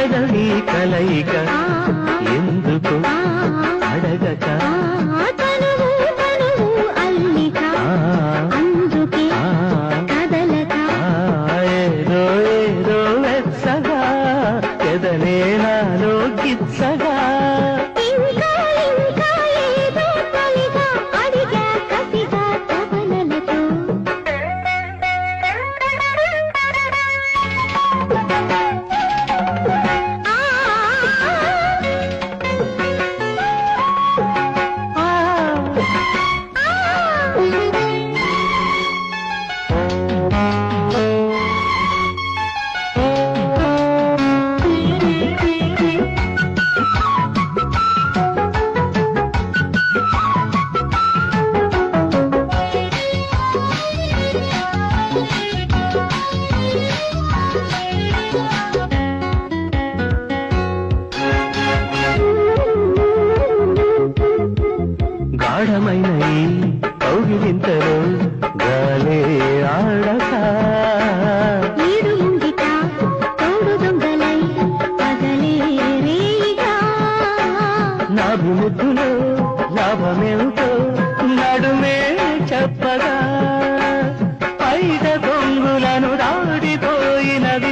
కదలి కలయిక? ఎందుకు? అందమైన ఈ కౌగిలింతలో గాలే ఆడక చెప్పగా. పైట దొంగులను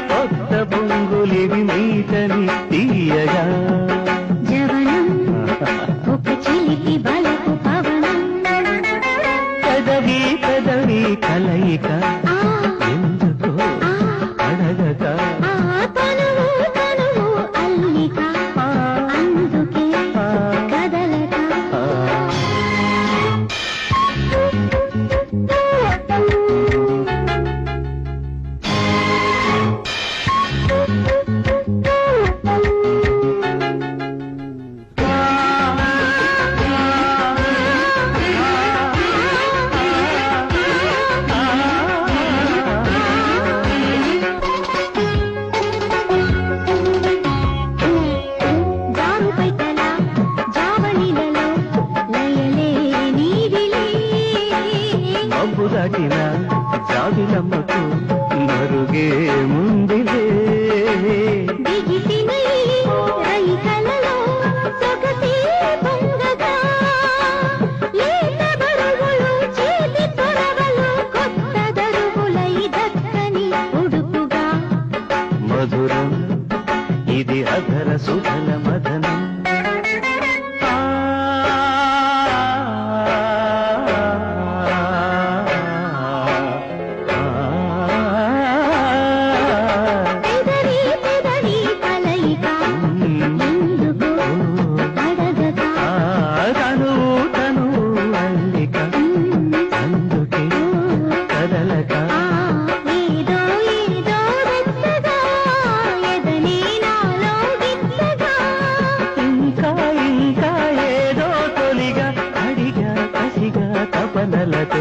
కొత్త బొంగులివి మీతని తీయగా. దాటిన జాబిలమ్మకు మరుగే ముందిలే. పనలతో